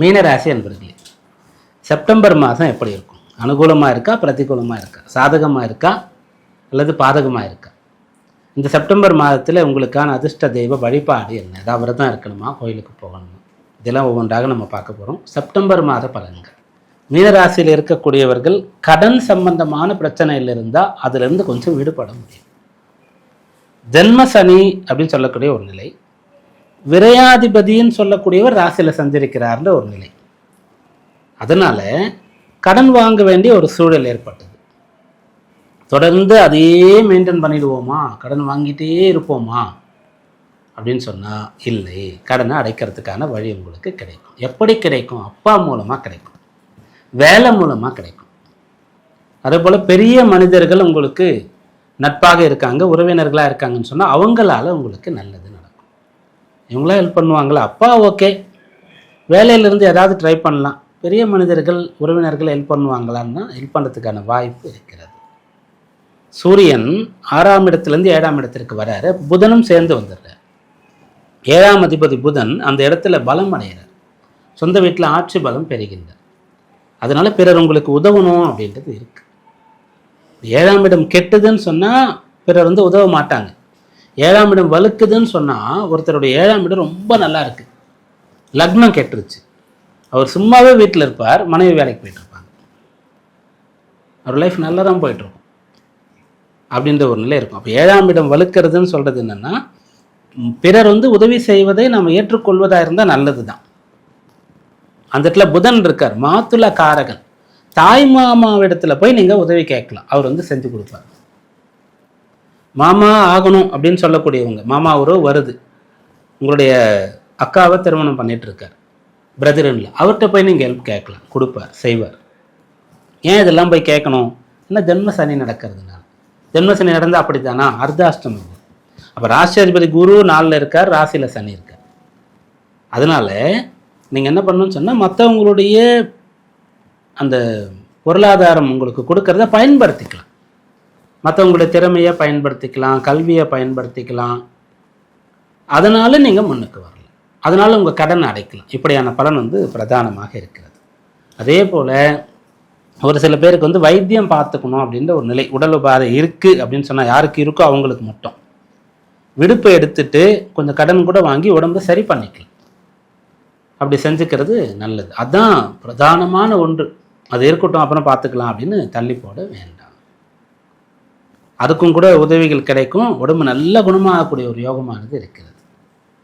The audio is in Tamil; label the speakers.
Speaker 1: மீனராசி அன்பர்களே செப்டம்பர் மாதம் எப்படி இருக்கும்? அனுகூலமாக இருக்கா பிரதிகூலமாக இருக்கா? சாதகமாக இருக்கா அல்லது பாதகமாக இருக்கா? இந்த செப்டம்பர் மாதத்தில் உங்களுக்கான அதிர்ஷ்ட தெய்வ வழிபாடு என்ன? ஏதாவது விரதம் இருக்கணுமா? கோயிலுக்கு போகணுமா? இதெல்லாம் ஒவ்வொன்றாக நம்ம பார்க்க போகிறோம் செப்டம்பர் மாத பலன்கள். மீனராசியில் இருக்கக்கூடியவர்கள் கடன் சம்பந்தமான பிரச்சனையில் இருந்தால் அதிலிருந்து கொஞ்சம் விடுபட முடியும். ஜென்ம சனி அப்படின்னு சொல்லக்கூடிய ஒரு நிலை. விரையாதிபதின்னு சொல்லக்கூடியவர் ராசியில் சஞ்சரிக்கிறார்ன்ற ஒரு நிலை. அதனால கடன் வாங்க வேண்டிய ஒரு சூழல் ஏற்பட்டது. தொடர்ந்து அதையே மெயின்டைன் பண்ணிடுவோமா? கடன் வாங்கிட்டே இருப்போமா? அப்படின்னு சொன்னால் இல்லை. கடனை அடைக்கிறதுக்கான வழி உங்களுக்கு கிடைக்கும். எப்படி கிடைக்கும்? அப்பா மூலமாக கிடைக்கும். வேலை மூலமாக கிடைக்கும். அதே போல் பெரிய மனிதர்கள் உங்களுக்கு நட்பாக இருக்காங்க உறவினர்களாக இருக்காங்கன்னு சொன்னால் அவங்களால உங்களுக்கு நல்லது நடக்கும். இவங்களாம் ஹெல்ப் பண்ணுவாங்களா அப்பா ஓகே வேலையிலேருந்து ஏதாவது ட்ரை பண்ணலாம். பெரிய மனிதர்கள் உறவினர்கள் ஹெல்ப் பண்ணுவாங்களான்னா ஹெல்ப் பண்ணுறதுக்கான வாய்ப்பு இருக்கிறது. சூரியன் ஆறாம் இடத்துலேருந்து ஏழாம் இடத்திற்கு வராரு. புதனும் சேர்ந்து வந்துடுறார். ஏழாம் அதிபதி புதன் அந்த இடத்துல பலம் அடைகிறார். சொந்த வீட்டில் ஆட்சி பலம் பெறுகின்றார். அதனால் பிறர் உங்களுக்கு உதவணும் அப்படின்றது இருக்குது ஏழாம் இடம் கெட்டதுன்னு சொன்னால் பிறர் வந்து உதவ மாட்டாங்க. ஏழாம் இடம் வலுக்குதுன்னு சொன்னால் ஒருத்தருடைய ஏழாம் இடம் ரொம்ப நல்லா இருக்கு. லக்னம் கெட்டுருச்சு. அவர் சும்மாவே வீட்டில் இருப்பார் மனைவி வேலைக்கு போயிட்டுருப்பாங்க அவர் லைஃப் நல்லா தான் போயிட்டுருக்கும். அப்படின்ற ஒரு நிலை இருக்கும். அப்போ ஏழாம் இடம் வலுக்கிறதுன்னு சொல்கிறது என்னென்னா பிறர் வந்து உதவி செய்வதை நாம் ஏற்றுக்கொள்வதாக இருந்தால் நல்லது தான் அந்த இடத்துல புதன் இருக்கார் மாத்துள காரகன் தாய் மாமாவிடத்துல போய் நீங்கள் உதவி கேட்கலாம். அவர் வந்து செஞ்சு கொடுப்பார். மாமா ஆகணும் அப்படின்னு சொல்லக்கூடியவங்க மாமா உறவு வருது. உங்களுடைய அக்காவை திருமணம் பண்ணிட்டு இருக்கார் பிரதர்ல அவர்கிட்ட போய் நீங்கள் ஹெல்ப் கேட்கலாம். கொடுப்பார் செய்வார். ஏன் இதெல்லாம் போய் கேட்கணும்? என்ன ஜென்ம சனி நடக்கிறதுனால. ஜென்ம சனி நடந்தால் அப்படித்தானா? அர்த்தாஷ்டமம். அப்போ ராசியாதிபதி குரு நாளில் இருக்கார் ராசியில் சனி இருக்கார். அதனால நீங்கள் என்ன பண்ணணும்னு சொன்னால் மற்றவங்களுடைய அந்த பொருளாதாரம் உங்களுக்கு கொடுக்கறத பயன்படுத்திக்கலாம். மற்றவங்களுடைய திறமையை பயன்படுத்திக்கலாம் கல்வியை பயன்படுத்திக்கலாம். அதனால் நீங்கள் முன்னுக்கு வரலாம். அதனால் உங்கள் கடன் அடைக்கலாம். இப்படியான பலன் வந்து பிரதானமாக இருக்கிறது. அதே போல் ஒரு சில பேருக்கு வந்து வைத்தியம் பார்த்துக்கணும் அப்படின்ற ஒரு நிலை உடல் உபாதை இருக்குது அப்படின்னு சொன்னால் யாருக்கு இருக்கோ அவங்களுக்கு மட்டும். விடுப்பு எடுத்துட்டு கொஞ்சம் கடன் கூட வாங்கி உடம்பு சரி பண்ணிக்கலாம். அப்படி செஞ்சுக்கிறது நல்லது. அதுதான் பிரதானமான ஒன்று. அது இருக்கட்டும் அப்புறம் பார்த்துக்கலாம் அப்படின்னு தள்ளி போட வேண்டாம். அதுக்கும் கூட உதவிகள் கிடைக்கும். உடம்பு நல்ல குணமாகக்கூடிய ஒரு யோகமானது இருக்கிறது.